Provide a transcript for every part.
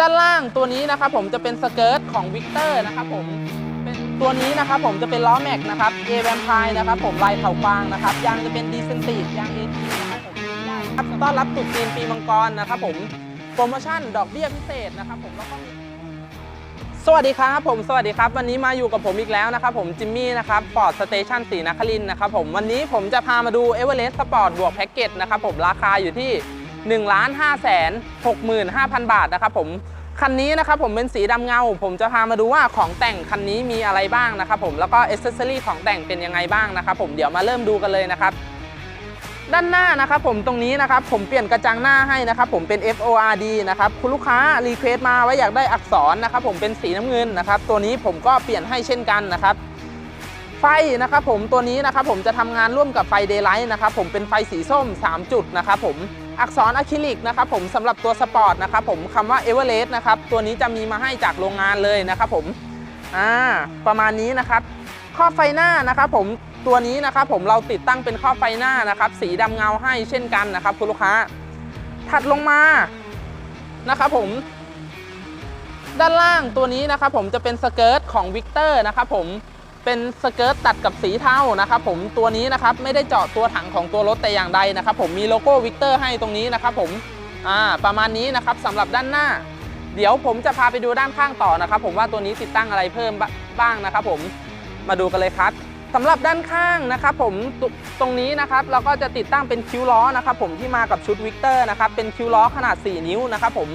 ด้านล่างตัวนี้นะครับผมจะเป็นสเกิร์ตของวิกเตอร์นะครับผมเป็นตัวนี้นะครับผมจะเป็นล้อแม็กนะครับเอแวมพายนะครับผมลายเถากวางนะครับยางจะเป็นดีเซนตียางเอทีนะครับผมครับต้อนรับตรุษจีนปีมังกรนะครับผมโปรโมชั่นดอกเบี้ยพิเศษนะครับผมแล้วก็มีสวัสดีครับผมสวัสดีครับ วันนี้มาอยู่กับผมอีกแล้วนะครับผมจิมมี่นะครับฟอร์ดสเตชันสีนครินนะครับผมวันนี้ผมจะพามาดูเอเวอเรสต์สปอร์ตบวกแพ็กเกจนะครับผมราคาอยู่ที่ 1 5 6 5 0 0 0 บาทนะครับผมคันนี้นะครับผมเป็นสีดำเงา ผมจะพามาดูว่าของแต่งคันนี้มีอะไรบ้างนะครับผมแล้วก็อ c เซอรี่ของแต่งเป็นยังไงบ้างนะครับผมเดี๋ยวมาเริ่มดูกันเลยนะครับด้านหน้านะครับผมตรงนี้นะครับผมเปลี่ยนกระจังหน้าให้นะครับผมเป็น FORD นะครับคุณลูกค้ารีเควสมาว่าอยากได้อักษรนะครับผมเป็นสีน้ำเงินนะครับตัวนี้ผมก็เปลี่ยนให้เช่นกันนะครับไฟนะครับผมตัวนี้นะครับผมจะทำงานร่วมกับไฟเดย์ไลท์นะครับผมเป็นไฟสีส้ม 3 จุดนะครับผม อักษรอะคริลิกนะครับผมสำหรับตัวสปอร์ตนะครับผมคำว่า e v e r e s t นะครับตัวนี้จะมีมาให้จากโรงงานเลยนะครับผมอ่าประมาณนี้นะครับครอบไฟหน้านะครับผมตัวนี้นะครับผมเราติดตั้งเป็นครอบไฟหน้านะครับสีดำเงาให้เช่นกันนะครับคุณลูกค้า ถัดลงมานะครับผมด้านล่างตัวนี้นะครับผมจะเป็นสเกิร์ตของวิกเตอร์นะครับผม เป็นสเกิร์ตตัดกับสีเทานะครับผมตัวนี้นะครับไม่ได้เจาะตัวถังของตัวรถแต่อย่างใดนะครับผมมีโลโก้วิกเตอร์ให้ตรงนี้นะครับผมอ่าประมาณนี้นะครับสำหรับด้านหน้า เดี๋ยวผมจะพาไปดูด้านข้างต่อนะครับ ผมว่าตัวนี้ติดตั้งอะไรเพิ่มบ้างนะครับ ผมมาดูกันเลยครับสำหรับด้านข้างนะครับผมตตรงนี้นะครับเราก็จะติดตั้งเป็นคิ้วล้อนะครับผมที่มากับชุดวิกเตอร์นะครับเป็นคิ้วล้อขนาด 4 นิ้วนะครับผม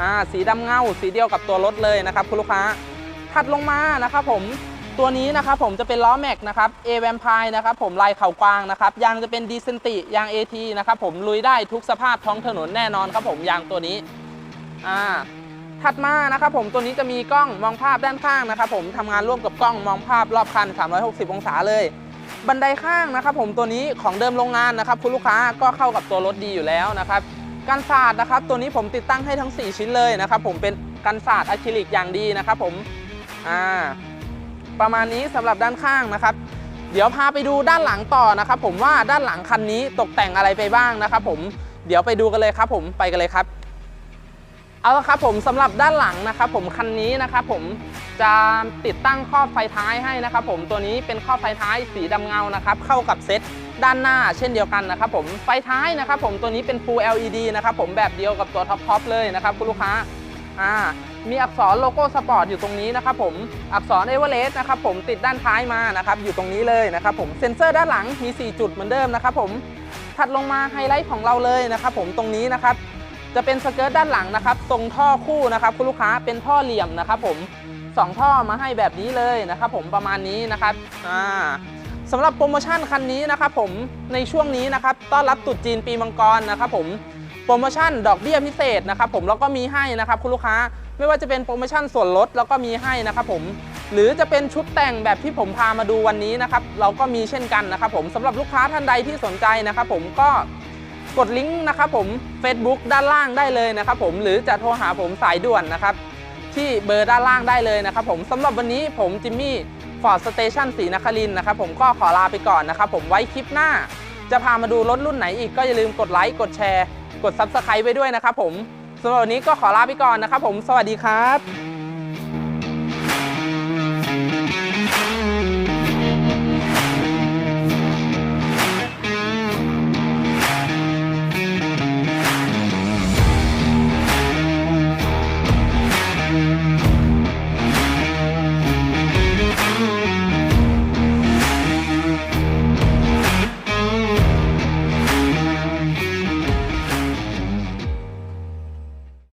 อ่าสีดำเงาสีเดียวกับตัวรถเลยนะครับคุณลูกค้าถัดลงมานะครับผม ตัวนี้นะครับผมจะเป็นล้อแม็กนะครับเอแวมพายนะครับผมลายเข่ากวางนะครับยางจะเป็นดีเซนติยาง AT นะครับผมลุยได้ทุกสภาพท้องถนนแน่นอนครับผมยางตัวนี้อ่าถัดมานะครับผมตัวนี้จะมีกล้องมองภาพด้านข้างนะครับผมทำงานร่วมกับกล้องมองภาพรอบคัน 360 องศาเลย บันไดข้างนะครับผมตัวนี้ของเดิมโรงงานนะครับคุณลูกค้าก็เข้ากับตัวรถดีอยู่แล้วนะครับกันศาสตร์นะครับตัวนี้ผมติดตั้งให้ทั้ง 4 ชิ้นเลยนะครับผมเป็นกันศาสตร์อะคริลิกอย่างดีนะครับผมอ่า ประมาณนี้สำหรับด้านข้างนะครับ เดี๋ยวพาไปดูด้านหลังต่อนะครับ ผมว่าด้านหลังคันนี้ตกแต่งอะไรไปบ้างนะครับ ผมเดี๋ยวไปดูกันเลยครับ ผมไปกันเลยครับ เอาละครับผมสำหรับด้านหลังนะครับ ผมคันนี้นะครับผมจะติดตั้งครอบไฟท้ายให้นะครับ ผมตัวนี้เป็นครอบไฟท้ายสีดำเงานะครับ เข้ากับเซตด้านหน้าเช่นเดียวกันนะครับ ผมไฟท้ายนะครับ ผมตัวนี้เป็น Full LED นะครับ ผมแบบเดียวกับตัวท็อปท็อปเลยนะครับคุณลูกค้าอ่า มีอักษรโลโก้สปอร์ตอยู่ตรงนี้นะครับผมอักษรเอเวอเรสต์นะครับผมติดด้านท้ายมานะครับอยู่ตรงนี้เลยนะครับผมเซ็นเซอร์ด้านหลังมี 4 จุดเหมือนเดิมนะครับผมถัดลงมาไฮไลท์ของเราเลยนะครับผมตรงนี้นะครับจะเป็นสเกิร์ตด้านหลังนะครับทรงท่อคู่นะครับคุณลูกค้าเป็นท่อเหลี่ยมนะครับผมสองท่อมาให้แบบนี้เลยนะครับผมประมาณนี้นะครับอ่าสำหรับโปรโมชั่นคันนี้นะครับผมในช่วงนี้นะครับต้อนรับตรุษจีนปีมังกรนะครับผมโปรโมชั่นดอกเบี้ยพิเศษนะครับผมแล้วก็มีให้นะครับคุณลูกค้า ไม่ว่าจะเป็นโปรโมชั่นส่วนลดแล้วก็มีให้นะครับผมหรือจะเป็นชุดแต่งแบบที่ผมพามาดูวันนี้นะครับเราก็มีเช่นกันนะครับผมสำหรับลูกค้าท่านใดที่สนใจนะครับผมก็กดลิงก์นะครับผม Facebook ด้านล่างได้เลยนะครับผมหรือจะโทรหาผมสายด่วนนะครับที่เบอร์ด้านล่างได้เลยนะครับผมสำหรับวันนี้ผมจิมมี่ฟอร์ดสเตชันสีนครินนะครับผมก็ขอลาไปก่อนนะครับผมไว้คลิปหน้า จะพามาดูรถรุ่นไหนอีกก็อย่าลืมกดไลค์กดแชร์ กด Subscribe ไว้ด้วยนะครับผม สำหรับวันนี้ก็ขอลาไปก่อนนะครับผมสวัสดีครับ